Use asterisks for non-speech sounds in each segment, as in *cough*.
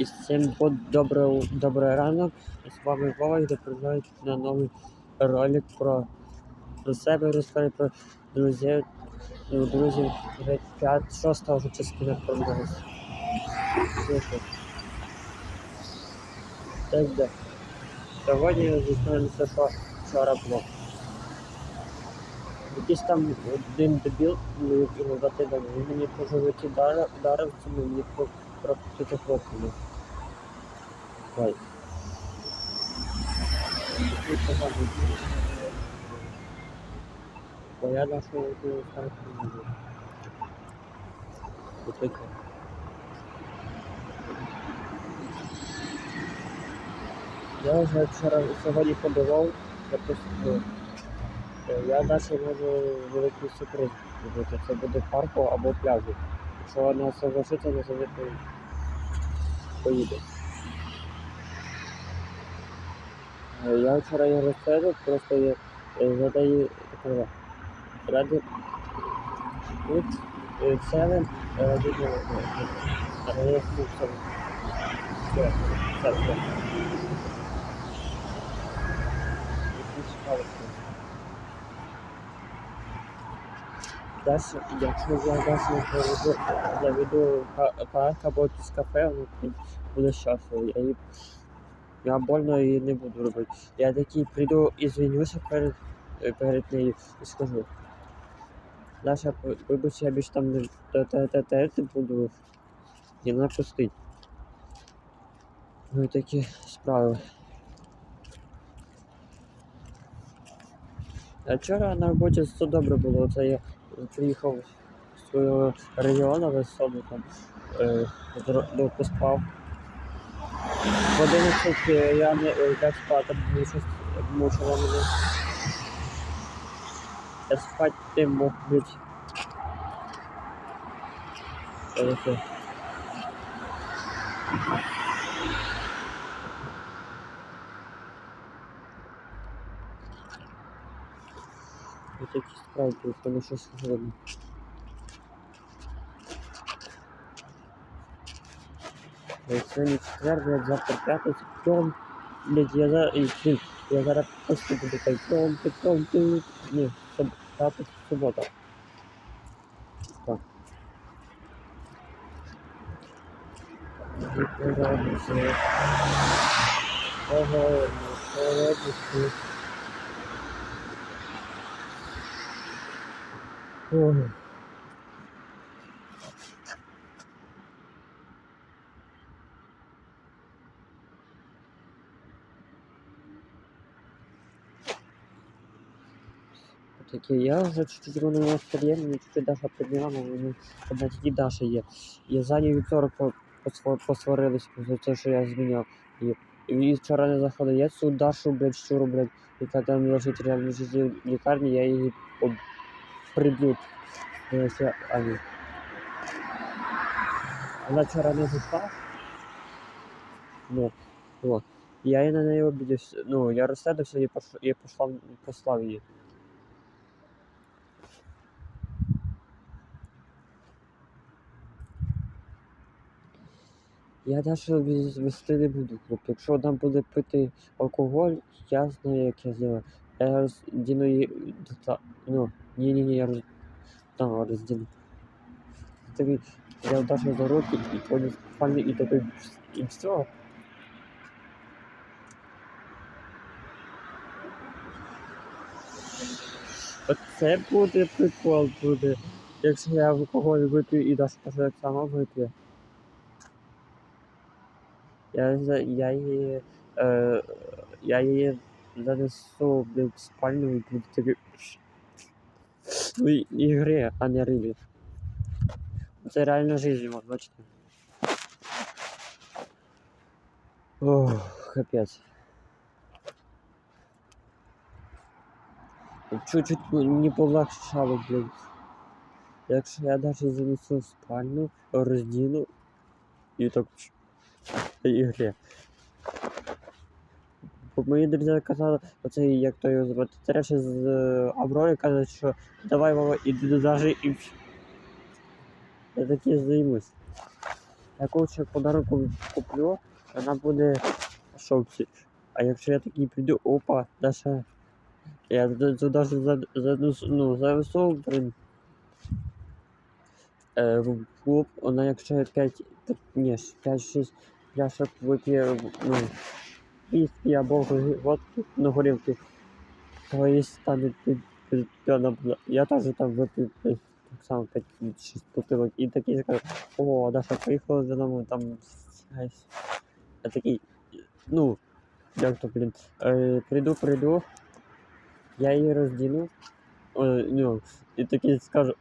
І всім доброго, доброго ранок. З вами Вова і доповідаю на новий ролик про, про себе, розповідаю про друзів. Ну, друзів вже 5, 6 вже частина. Слухай. Так, да. Сьогодні дізнаємося, що вчора було. Якийсь там один дебіл, ну, звати Даня, він мені по животі вдарив, це мені про хлопнули. Ой. Тут Бо я нашого старого не буду. Ось. Я вже вчора сьогодні подавав, я просто ну, е, я далі можу великий сюрприз зробити. Це буде парку або пляжу. Якщо вона согласиться, то завжди поїде. Е, Я вчора її розсадив, просто я е, задаю такого. Ради тут е, seven ради. Але я seven. Все, все, все. Дальше, якщо я далі заведу, заведу па- парк або якийсь кафе, буде щасливий. Я, больно її не буду робити. Я такий прийду і звінюся перед, е, перед нею і скажу. Даша, ви- вибач, я більш там не буду і не пустить. Ну і такі справи. А вчора на роботі все добре було. Це я приїхав з свого регіону весело там е, ну, поспав. В 11 я не е, лягав спати, бо щось мучило мене. Я спати не мог бути. Це. Ось такі справи, тому що сьогодні. Ой, Сьогодні четвер, блядь, завтра п'ятниця, потом, блядь, я зараз, і, блін, я зараз просто буду так, потом, потом, ти, ні, суб- п'ятниця, субота. Так. І порадуйся. Ого, порадуйся. Ой. Таке, я вже чуть-чуть ронув остальє, мені чуть-чуть Даша підняла, одна тільки Даша є. І за ній вівторок по- посварились за те, що я зміняв. І, і вчора не заходив. Я цю Дашу, блядь, щуру, блядь, яка там лежить реально в лікарні, я її об... приб'ю. Ані. Вона вчора не зайшла. Ну, от. Я і на неї обідався. Ну, я розсадився і пош... і послав, послав її. Я віз- вести не буду, хлоп. Якщо вона буде пити алкоголь, я знаю, як я зробив. Я роздіну її. та- Ну, ні-ні-ні, я роз... Там роздіну. Тобі взяв Дашу за руки і поніс в спальню і такий і все. Оце буде прикол буде. Якщо я алкоголь вип'ю і теж так само вип'є. Я, я її, е, я її занесу в спальню і буду в ігри, а не рибі. Це реальна жизнь, от, бачите. Ох, капець. Чуть-чуть мені полегшало, блядь. Якщо я навіть занесу спальню, роздіну і так ігрі. Мої друзі казали, оцей, як то його звати, треш з е, Аврори каже, що давай, Вова, іди даже і Я таки займусь. Я коротше подарунок куплю, вона буде в шоці. А якщо я такий піду, опа, Даша. Я даже за, за, ну, завесу, блин. Е, в клуб, вона якщо 5, ні, 5-6 пляшок вип'є, ну, віскі або водки, ну, горілки, то їй стане під- Я теж там випив е, так само 5-6 бутилок. І такий скаже, о, Даша поїхала за нами, там. Я такий, ну, як то, блін, е, прийду, прийду, я її роздіну, о, ну, і такий скажу,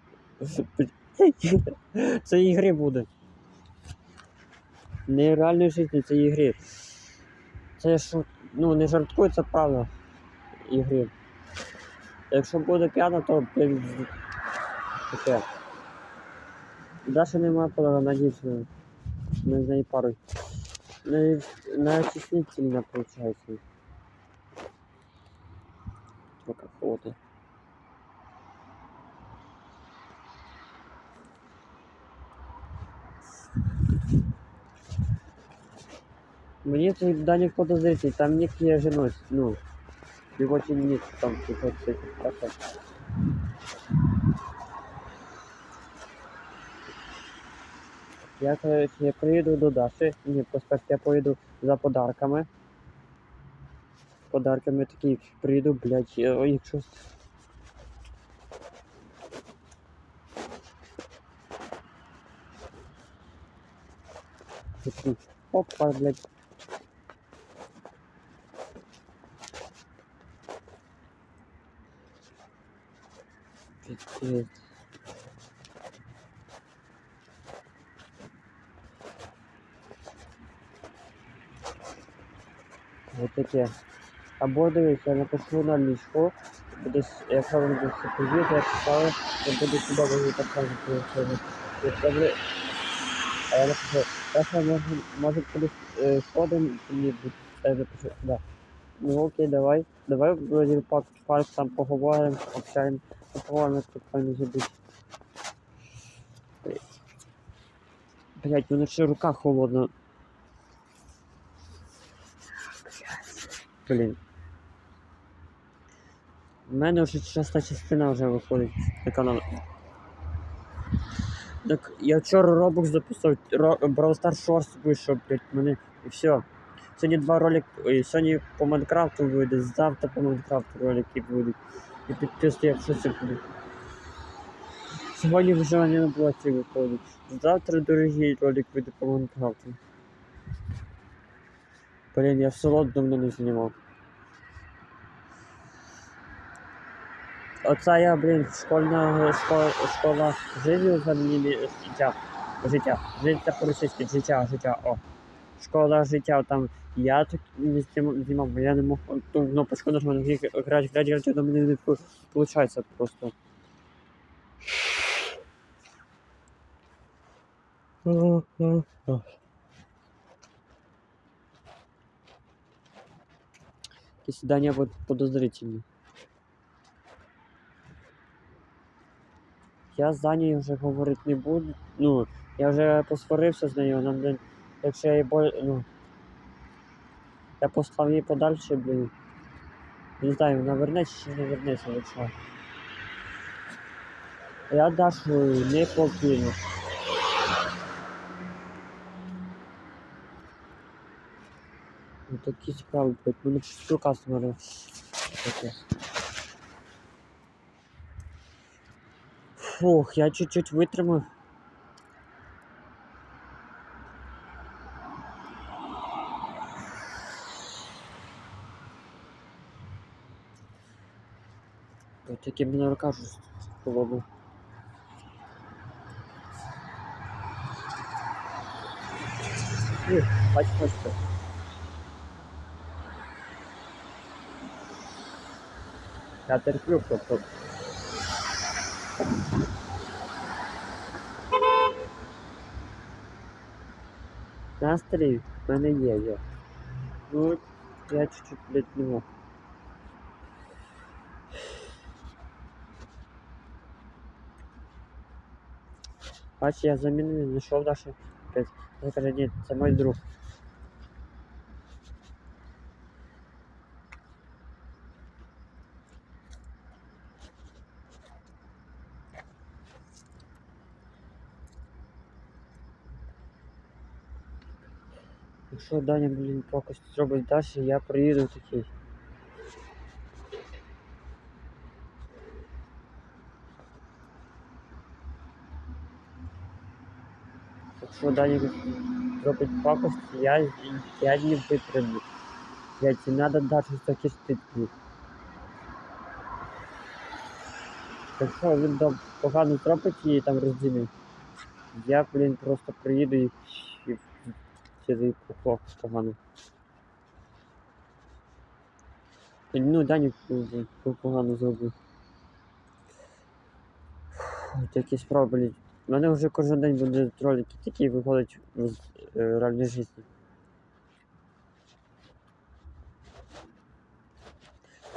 *laughs* це ігри буде. Не реальної житті, це ігри. Це ж, ну, не жартую, це правда. Ігри. Якщо буде п'яна, то таке. Даша немає подала на дівчину. Ми з нею парою. На, на числительно получается. Только фото. Мне тут Даник подозрительный, там я женусь, ну, его ник там типа с этим, так. Я, короче, я приїду до Даші, ні, просто я поїду за подарками. Подарками такі приїду, блядь, е, ой, якщо. Такий, Опа, блядь. Пиздец. Вот таке. Або дивись, я напишу на ліжко, буде, с- якщо він буде супровід, я писав, то буде сюди буде так само приходити. Якщо буде, а я напишу, Даша, може, може кудись е, сходимо, да. Ну окей, давай, давай вроді парк, парк там поговоримо, общаємо, поговоримо, як тут файно зробити. Блять, в мене ще рука холодна. Блін. У мене вже шеста частина вже виходить на канал. Так я вчора робок записав, Brawl Stars Shorts вийшов, блядь, мене і все. Сьогодні два ролики, сьогодні по Майнкрафту вийде, завтра по Майнкрафту ролики будуть. І підписуйте, якщо це буде. Сьогодні виживання на блоці виходить. Завтра дорогий ролик вийде по Майнкрафту. Блін, я в село давно не знімав. Оце я, блін, школьна школа, життя за мені життя. Життя. Життя по-російськи, життя, життя, о. Школа життя, там я так не знімав, бо я не мог ту кнопочку нажимати, грати, грати, грати, до мене не виходить просто. Якісь будуть подозрительні. Я з Данією вже говорити не буду. Ну, я вже посварився з нею, вона, блін, якщо я її боль, ну. Я послав її подальше, блін. Не знаю, вона вернеться чи не вернеться, якщо. Я Дашу не покину. Ну такі справи, блядь, мене щось рука смерла. Фух, я чуть-чуть витримав. Ось таки мене рука бачите. Я терплю просто. Настрій в мене є я. Ну, я чуть-чуть блядь, не мог. Бач, я заміни не знайшов Даша. капець. Він каже, ні, це мій друг. Якщо Даня, блін, якось зробить далі, я приїду такий. Якщо Даня зробить пакость, я, я не витримаю. Я не надо дати захистити. Якщо він там погано зробить і там розділить, я, блін, просто приїду і, і через похлоп погано. Ну, Дані погано зробив. Такі справи, блін. У мене вже кожен день буде ролики такі виходять в е, реальній житті.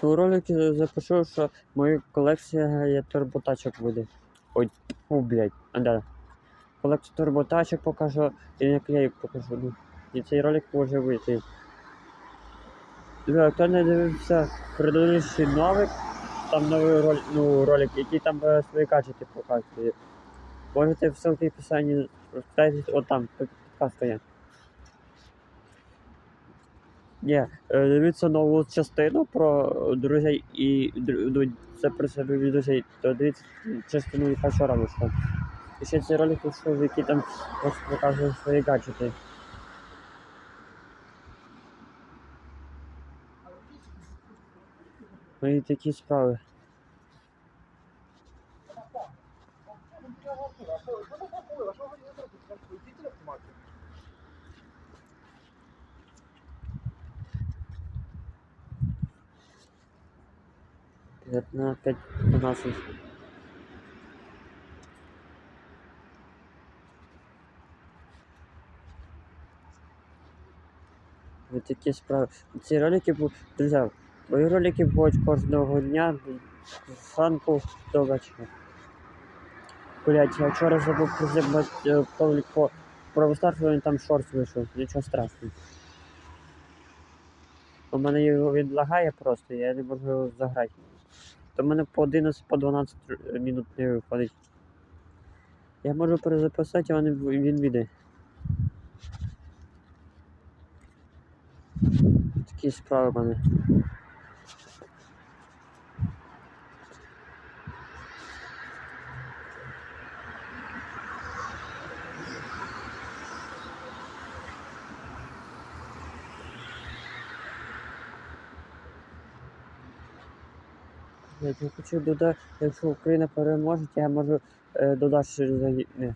У ролики запишу, що моя колекція є турботачок буде. Ой, фу, блядь, а да. Колекцію турботачок покажу і наклеїк покажу. Ну, і цей ролик може вийти. Хто не дивився предыдущий новик, там новий ролик, ну, ролик, який там е, свої гаджети показує. Можете в ссылке в описании от там підказка є. Ні, е, дивіться нову частину про друзей і ну, це про себе друзей, то дивіться частину, вчора вийшла tysięcy rolników z Słowyki tam pokażą swoje gadżety. No i takie spały. на 5 12 такі справи. Ці ролики друзі, мої ролики будуть кожного дня з ранку до вечора. Блять, я вчора забув приземлити ролик по правостарству, він там шорт вийшов, нічого страшного. У мене його відлагає просто, я не можу його заграти. То в мене по 11 по 12 минут не виходить. Я можу перезаписати, а він віде. Такі справи в мене. Хочу додати, якщо Україна переможе, я можу е, додати ані-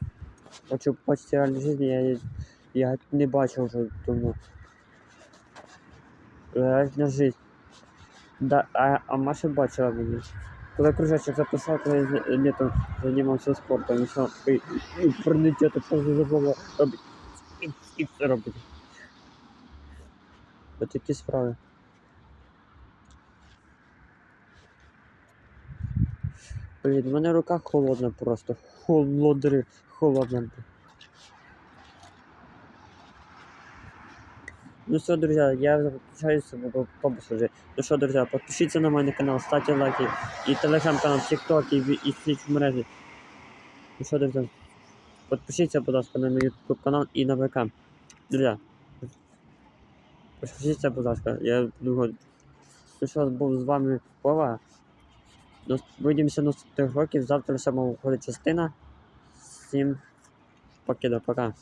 Хочу почти реальній житті, я, я не бачив вже давно. Реальна життя. Да, а, а Маша бачила мене. Коли кружочок записав, коли я з- літом займався спортом, і все, і, і прийняття так сразу забула робити. І, і все робити. Ось такі справи. Блін, в мене рука холодна просто. Холодри, холодна. Ну все, друзья, я заключаюсь, побольше уже. Ну что, друзья, подпишитесь на мой канал, ставьте лайки. И телеграм-канал, тикток, и, и соцсети мережі. Ну що, друзі, подпишіться, будь ласка, на мій YouTube канал і на ВК. Друзі, подпишіться, будь ласка, я буду. Ну що, був з вами Вова. Увидимося наступних років. Завтра саме виходить частина. Всім покида, пока.